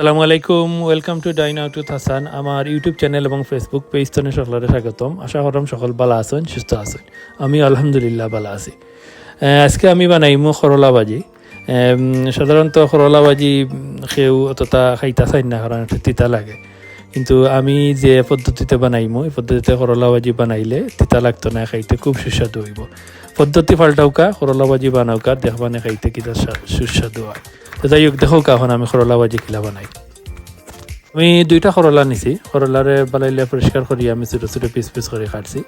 সালামু আলাইকুম welcome to dine out with Hasan আমার ইউটিউব চ্যানেল এবং ফেসবুক পেজ তনে সকলের স্বাগতম। আশা করম সকল বালা আছেন, সুস্থ আছেন। আমি আলহামদুলিল্লাহ বালা আছি। আজকে আমি বানাইমু করলা ভাজি। সাধারণত করলা ভাজি সেও অতটা খাইতা চাই না কারণ তিতা লাগে। কিন্তু আমি যে পদ্ধতিতে বানাইমু, এই পদ্ধতিতে করলা ভাজি বানাইলে তিতা লাগতো না, খাইতে খুব সুস্বাদু হইব। পদ্ধতি পাল্টাওকা করলা ভাজি বানাওকা, দেখবানে খাইতে কিতা সুস্বাদু হয়। যাই হোক দেখো এখন আমি করলা ভাজি কিলা বানাই। আমি দুইটা করলা নিছি। করলারে বালাইলে পরিষ্কার করি আমি ছোটো ছোটো পিস পিস করে কাটছি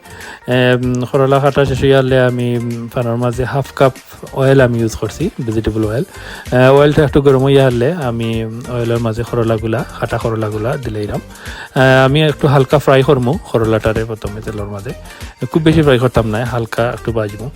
করলা কাটা শেষ হয়ে আমি পানোর মাঝে হাফ কাপ অয়েল আমি ইউজ করছি ভেজিটেবল অয়েল অয়েলটা একটু গরম হয়ে আসলে আমি অয়েলের মাঝে করলাগুলা কাটা করলাগুলা দিলে দিলাম আমি একটু হালকা ফ্রাই করব করলাটারে প্রথমে তেলের মাঝে খুব বেশি ফ্রাই করতাম না হালকা একটু বাজবো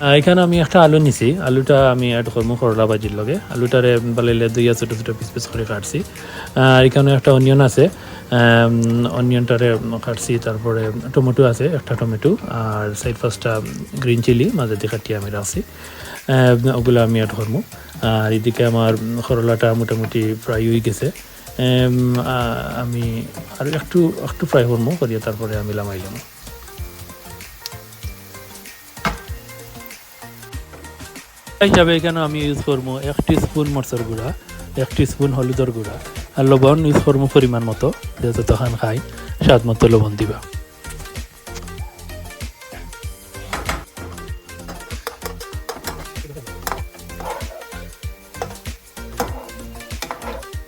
এখানে আমি একটা আলু নিছি। আলুটা আমি অ্যাড করব করলা ভাজির লগে। আলুটারে বালাইলে দুইয়া ছোটো ছোটো পিস পিস করে কাটছি। আর এখানে একটা অনিয়ন আছে। অনিয়নটারে কাটছি, তারপরে টমেটো আছে, একটা টমেটো, আর সাইড ফার্স্টটা গ্রিন চিলি মাঝে দিয়ে কাটিয়ে আমি রাখছি। ওগুলো আমি অ্যাড করব। আর এদিকে আমার করলাটা মোটামুটি ফ্রাই হয়ে গেছে। আমি আর একটু একটু ফ্রাই করব, করিয়ে তারপরে আমি লামাইলাম হিসাবে এখানে আমি ইউজ করব? এক স্পুন মরচর গুঁড়া, এক স্পুন হলুদর গুঁড়া। আর লবণ ইউজ করব পরিমাণ মতো, যেহেতু তখন খাই, স্বাদ মতো লবণ দিবা।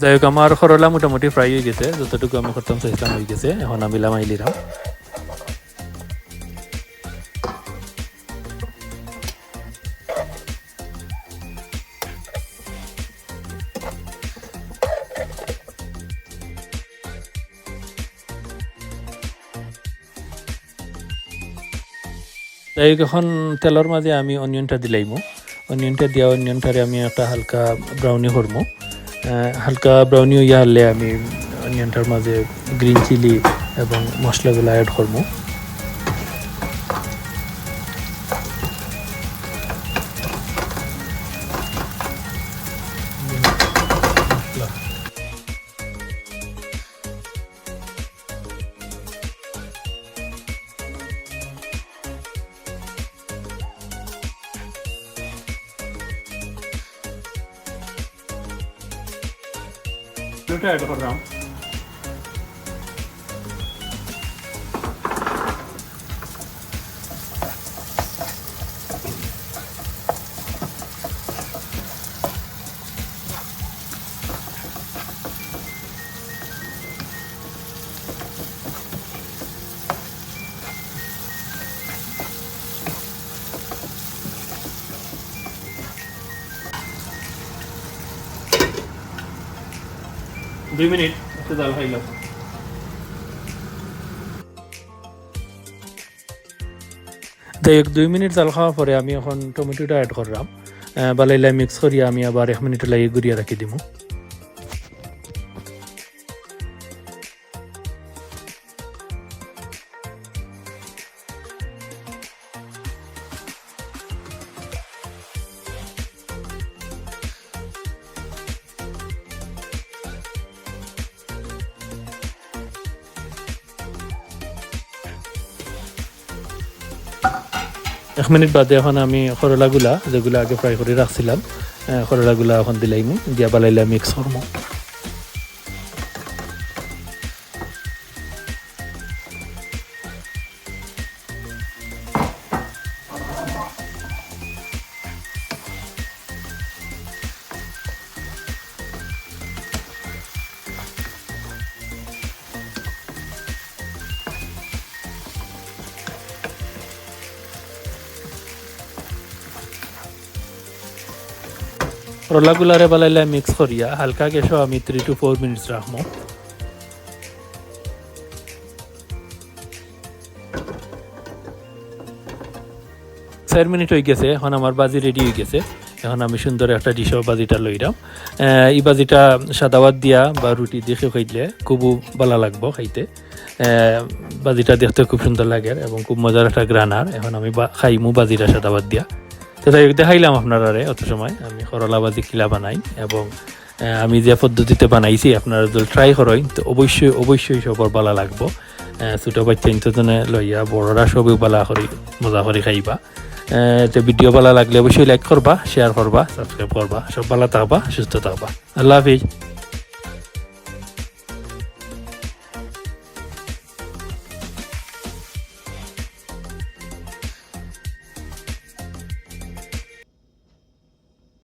যাই হোক, আমার করলা মোটামুটি ফ্রাই হয়ে গেছে, যতটুকু আমি করতাম চেষ্টা হয়ে গেছে, এখন আমি লামাই লিলাম যাই এখন তেলের মাঝে আমি অনিয়নটা দিলাইমো অনিয়নটা দিয়া অনিয়নটারে আমি একটা হালকা ব্রাউনি করব হালকা ব্রাউনি ইয়া হলে আমি অনিয়নটার মাঝে গ্রিন চিলি এবং মশলাগুলো অ্যাড করব অ্যাড করলাম দুই মিনিট, একটু জাল গেল যাই হোক দুই মিনিট জাল খাওয়ার পরে আমি এখন টমেটোটা অ্যাড করলাম। বালাইলা মিক্স করিয়া আমি আবার এক মিনিট লাগিয়ে গুড়িয়া রাখি দিমু। এক মিনিট বাদে এখন আমি সরলাগুলা, যেগুলো আগে ফ্রাই করে রাখছিলাম সরলাগুলা এখন দিলাইমু দিয়া বালাইলা মিক্স করব করলাগুলারে বালাইলে মিক্স করিয়া হালকা গ্যাসও আমি থ্রি টু ফোর মিনিটস রাখব চার মিনিট হয়ে গেছে এখন আমার বাজি রেডি হয়ে গেছে এখন আমি সুন্দর একটা ডিশও বাজিটা লইলাম এই বাজিটা সাদাবাদ দিয়া বা রুটি দিয়ে খাইলে খুব ভালো লাগবো খাইতে বাজিটা দেখতে খুব সুন্দর লাগে এবং খুব মজার একটা গ্রানার এখন আমি খাইমু বাজিটা সাদাবাদ দিয়া তো তাই দেখাইলাম আপনারা অত সময়। আমি করলা বা দেখিলা বানাই এবং আমি যে পদ্ধতিতে বানাইছি, আপনারা যদি ট্রাই করেন, তো অবশ্যই অবশ্যই সবার বালা লাগবো। ছোট বাচ্চা ইন্তজনে লইয়া, বড়রা সবই বালা করি, মজা করে খাইবা। তো ভিডিও ভালো লাগলে অবশ্যই লাইক করবা শেয়ার করবা সাবস্ক্রাইব করবা, সব ভালো থাকবা, সুস্থ থাকবা। আল্লাহ হাফিজ।